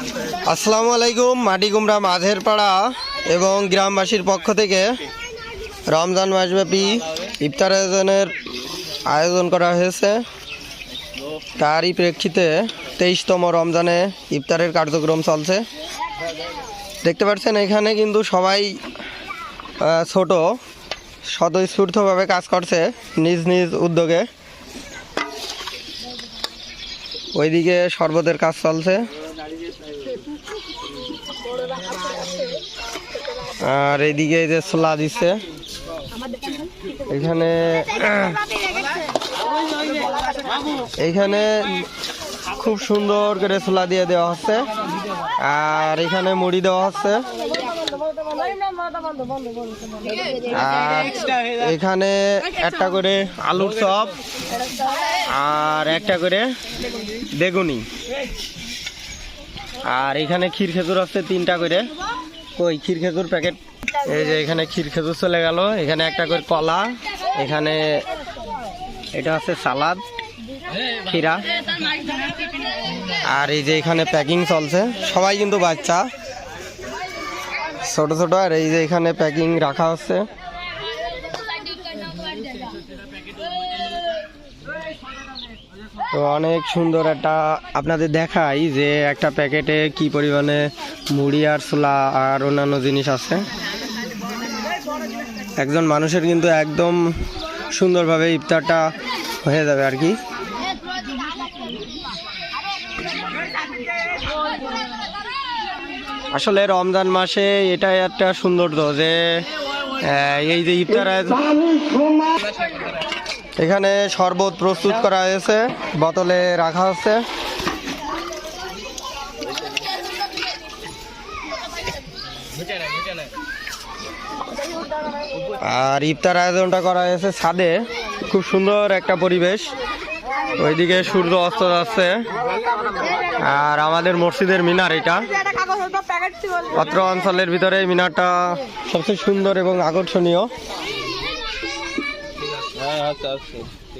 আসসালামু আলাইকুম মাটিকুমড়া মাঝের পাড়া এবং গ্রামবাসীর পক্ষ থেকে রমজান মাসব্যাপী ইফতার আয়োজনের আয়োজন করা হয়েছে। তারই প্রেক্ষিতে তেইশতম রমজানে ইফতারের কার্যক্রম চলছে। দেখতে পাচ্ছেন, এখানে কিন্তু সবাই ছোট, স্বতঃস্ফূর্তভাবে কাজ করছে নিজ নিজ উদ্যোগে। ওইদিকে শরবতের কাজ চলছে। আর এইদিকে এই যে ছোলা দিচ্ছে এখানে এইখানে খুব সুন্দর করে ছোলা দিয়ে দেওয়া হচ্ছে। আর এখানে মুড়ি দেওয়া হচ্ছে। আর এখানে একটা করে আলুর চপ আর একটা করে বেগুনি। আর এখানে ক্ষীর খেজুর আছে তিনটা করে। কই ক্ষীর খেজুর প্যাকেট। এই যে এখানে ক্ষীর খেজুর চলে গেল। এখানে একটা করে কলা। এখানে এটা হচ্ছে সালাদ, ক্ষীরা। আর এই যে এখানে প্যাকিং চলছে। সবাই কিন্তু বাচ্চা। ছোট ছোট। আর এই যে এখানে প্যাকিং রাখা হচ্ছে তো অনেক সুন্দর একটা আপনাদের দেখাই যে একটা প্যাকেটে কি পরিমাণে মুড়ি আর ছোলা আর অন্যান্য জিনিস আছে। একজন মানুষের কিন্তু একদম সুন্দরভাবে ইফতারটা হয়ে যাবে আর কি। আসলে রমজান মাসে এটাই একটা সৌন্দর্য যে এই যে ইফতার এখানে শরবত প্রস্তুত করা হয়েছে, বোতলে রাখা আছে। আর ইফতার আয়োজনটা করা হয়েছে ছাদে। খুব সুন্দর একটা পরিবেশ। ওইদিকে সূর্য অস্ত যাচ্ছে। আর আমাদের মসজিদের মিনার এটা। অত্র অঞ্চলের ভিতরে মিনারটা সবচেয়ে সুন্দর এবং আকর্ষণীয়। Yeah, I have to ask.